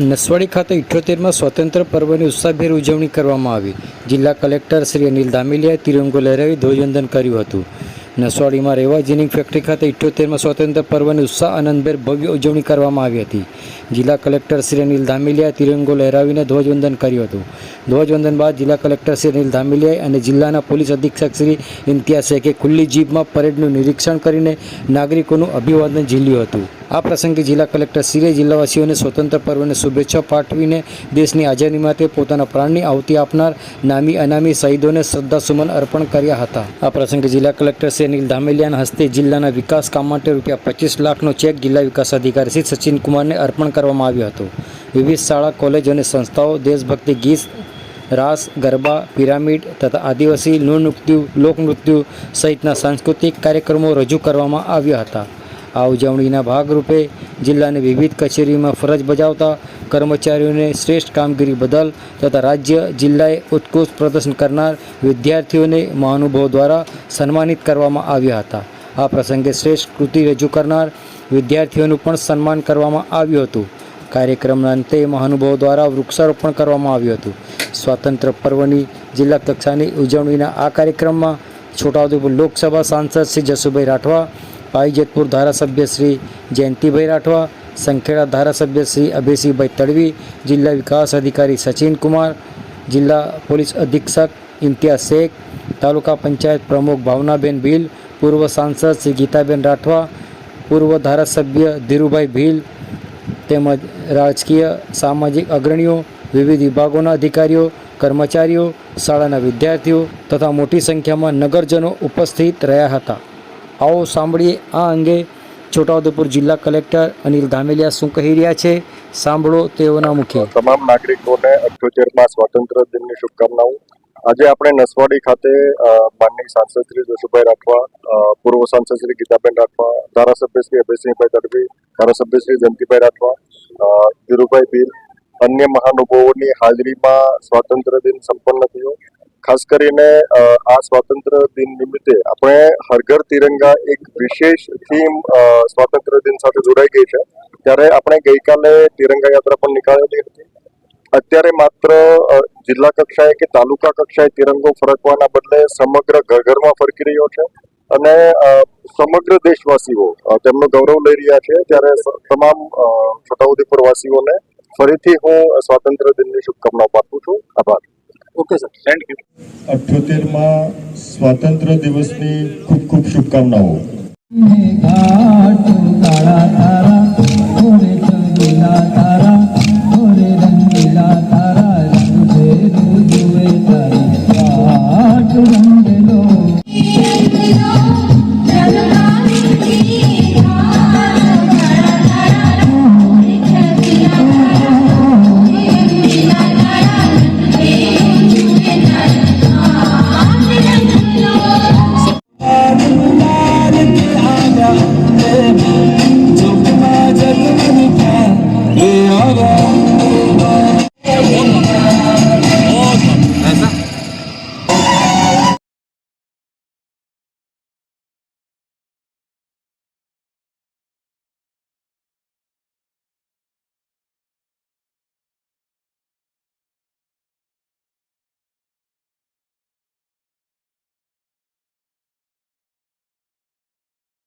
નસવાડી ખાતે ઇઠ્યોતેરમાં સ્વતંત્ર પર્વની ઉત્સાહભેર ઉજવણી કરવામાં આવી. જિલ્લા કલેક્ટર શ્રી અનિલ ધામિલિયાએ તિરંગો લહેરાવી ધ્વજવંદન કર્યું હતું. નસવાડીમાં રેવા જીનિંગ ફેક્ટરી ખાતે ઇઠ્યોતેરમાં સ્વતંત્ર પર્વની ઉત્સાહ આનંદભેર ભવ્ય ઉજવણી કરવામાં આવી હતી. જિલ્લા કલેક્ટર શ્રી અનિલ ધામિલિયાએ તિરંગો લહેરાવીને ધ્વજવંદન કર્યું હતું. ધ્વજવંદન બાદ જિલ્લા કલેક્ટર શ્રી અનિલ ધામિલિયાએ અને જિલ્લાના પોલીસ અધિક્ષક શ્રી ઇમ્તિયાઝ શેખે ખુલ્લી જીપમાં પરેડનું નિરીક્ષણ કરીને નાગરિકોનું અભિવાદન ઝીલ્યું હતું. આ પ્રસંગે જિલ્લા કલેક્ટર શ્રીએ જિલ્લાવાસીઓને સ્વતંત્ર પર્વને શુભેચ્છા પાઠવીને દેશની આઝાદી માટે પોતાના પ્રાણની આહુતિ આપનાર નામી અનામી શહીદોને શ્રદ્ધાસુમન અર્પણ કર્યા હતા. આ પ્રસંગે જિલ્લા કલેક્ટર શ્રી અનિલ ધામેલિયાના હસ્તે જિલ્લાના વિકાસ કામ માટે રૂપિયા પચીસ લાખનો ચેક જિલ્લા વિકાસ અધિકારી શ્રી સચિન કુમારને અર્પણ કરવામાં આવ્યું હતું. વિવિધ શાળા, કોલેજ અને સંસ્થાઓ, દેશભક્તિ ગીત, રાસ, ગરબા, પિરામિડ તથા આદિવાસી નૃત્યુ લોકનૃત્યુ સહિતના સાંસ્કૃતિક કાર્યક્રમો રજૂ કરવામાં આવ્યા હતા. આ ઉજવણીના ભાગરૂપે જિલ્લાની વિવિધ કચેરીમાં ફરજ બજાવતા કર્મચારીઓને શ્રેષ્ઠ કામગીરી બદલ તથા રાજ્ય જિલ્લાએ ઉત્કૃષ્ટ પ્રદર્શન કરનાર વિદ્યાર્થીઓને મહાનુભાવો દ્વારા સન્માનિત કરવામાં આવ્યા હતા. આ પ્રસંગે શ્રેષ્ઠ કૃતિ રજૂ કરનાર વિદ્યાર્થીઓનું પણ સન્માન કરવામાં આવ્યું હતું. કાર્યક્રમના અંતે મહાનુભાવો દ્વારા વૃક્ષારોપણ કરવામાં આવ્યું હતું. સ્વાતંત્ર્ય પર્વની જિલ્લા કક્ષાની ઉજવણીના આ કાર્યક્રમમાં છોટાઉદેપુર લોકસભા સાંસદ શ્રી જસુભાઈ રાઠવા પાઈજેતપુર ધારાસભ્ય શ્રી જયંતિભાઈ રાઠવા, સંખેડા ધારાસભ્ય શ્રી અભયસિંહભાઈ તડવી, જિલ્લા વિકાસ અધિકારી સચિન કુમાર જિલ્લા પોલીસ અધિક્ષક ઇમ્તિયાઝ શેખ, તાલુકા પંચાયત પ્રમુખ ભાવનાબેન ભીલ, પૂર્વ સાંસદ શ્રી ગીતાબેન રાઠવા પૂર્વ ધારાસભ્ય ધીરુભાઈ ભીલ તેમજ રાજકીય સામાજિક અગ્રણીઓ, વિવિધ વિભાગોના અધિકારીઓ, કર્મચારીઓ, શાળાના વિદ્યાર્થીઓ તથા મોટી સંખ્યામાં નગરજનો ઉપસ્થિત રહ્યા હતા. આવો સાંભળીએ આ અંગે છોટાઉદેપુર જિલ્લા કલેક્ટર અનિલ ધામેલિયા શું કહી રહ્યા છે? સાંભળો તેઓના મુખ્ય તમામ નાગરિકોને અઠ્યોતેરમાં સ્વાતંત્ર્ય દિનની શુભકામનાઓ. આજે આપણે નસવાડી ખાતે માનનીય સાંસદ શ્રી જોશુભાઈ રાઠવા પૂર્વ સાંસદ શ્રી ગીતાબેન રાઠવા, ધારાસભ્ય શ્રી અભયસિંહભાઈ તડવી ધારાસભ્ય શ્રી જયંતિભાઈ રાઠવા ધીરુભાઈ ભીલ અન્ય મહાનુભાવોની હાજરીમાં સ્વાતંત્ર્ય દિન સંપન્ન થયો. ખાસ કરીને આ સ્વાતંત્ર્ય દિન નિમિત્તે આપણે હરઘર તિરંગા એક વિશેષ થીમ સ્વાતંત્ર્ય દિન સાથે જોડાઈ ગઈ છે. ત્યારે આપણે ગઈકાલે તિરંગા યાત્રા પણ નીકાળેલી હતી. અત્યારે માત્ર જિલ્લા કક્ષાએ કે તાલુકા કક્ષાએ તિરંગો ફરકવાના બદલે સમગ્ર ઘર ઘરમાં ફરકી રહ્યો છે અને સમગ્ર દેશવાસીઓ તેમનો ગૌરવ લઈ રહ્યા છે. ત્યારે તમામ છોટાઉદેપુર વાસીઓને ફરીથી હું સ્વાતંત્ર્ય દિનની શુભકામનાઓ પાઠવું છું. આભાર. ઓકે સર થેન્ક યુ અઠ્યોતેરમાં સ્વાતંત્ર્ય દિવસની ખૂબ ખૂબ શુભકામનાઓ. Gracias.